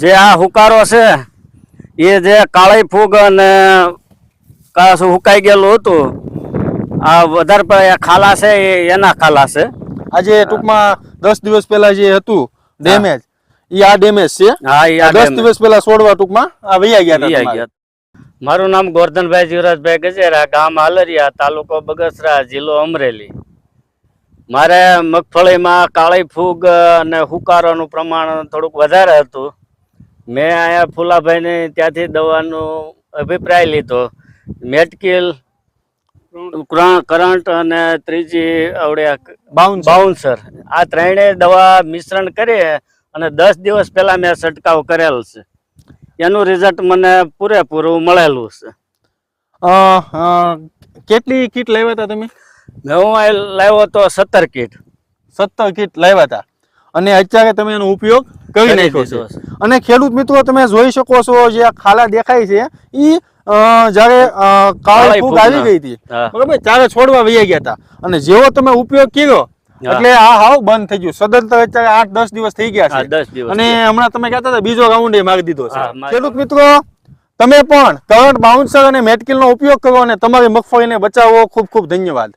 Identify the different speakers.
Speaker 1: જે આ હુકારો છે એ જે કાળી ફૂગ અને કાશું હુકાઈ ગયેલું હતું આ વધારે પડે ખાલા છે એ એના ખાલા છે.
Speaker 2: આજે ટૂંકમાં દસ દિવસ પહેલા જે હતું ડેમેજ એ આ ડેમેજ છે.
Speaker 1: હા
Speaker 2: દસ દિવસ પહેલા છોડવા ટૂંકમાં આ વૈયા ગયા.
Speaker 1: ગયા. મારું નામ ગોરધનભાઈ જીવરાજભાઈ ગજેરા ગામ આલરિયા તાલુકો બગસરા જિલ્લો અમરેલી. મારે મગફળીમાં કાળી ફૂગ અને હુકારોનું પ્રમાણ થોડુંક વધારે હતું. મેં અહીંયા ફુલાભાઈને ત્યાંથી દવાનો અભિપ્રાય લીધો. મેટકીલ કરંટ અને ત્રીજી આવડે
Speaker 2: Bouncer.
Speaker 1: બાઉન્સર આ ત્રણેય દવા મિશ્રણ કરીએ અને દસ દિવસ પહેલાં મેં છંટકાવ કરેલ છે. એનું રિઝલ્ટ મને પૂરેપૂરું મળેલું છે.
Speaker 2: કેટલી કીટ લાવ્યા હતા તમે?
Speaker 1: મેં હું લાવ્યો તો સત્તર કીટ
Speaker 2: સત્તર કીટ લાવ્યા હતા. અને અત્યારે તમે એનો ઉપયોગ કરી
Speaker 1: કરી
Speaker 2: નાખ્યો છે. અને ખેડૂત મિત્રો તમે જોઈ શકો છો જે આ ખાલા દેખાય છે ઈ જયારે કાળી
Speaker 1: કાળી
Speaker 2: ફૂગ આવી ગઈ હતી. બરોબર? ત્યારે છોડવા વહી ગયા હતા. અને જેવો તમે ઉપયોગ કર્યો એટલે આ હાવ બંધ થઈ ગયું. સદંતર અત્યારે આઠ દસ દિવસ થઈ ગયા છે. અને હમણાં તમે કહેતા હતા બીજો રાઉન્ડ એ મારી દીધો છે. ખેડૂત મિત્રો તમે પણ કરંટ બાઉન્સર અને મેટકિલ નો ઉપયોગ કરો અને તમારી મગફળીને બચાવો. ખૂબ ખૂબ ધન્યવાદ.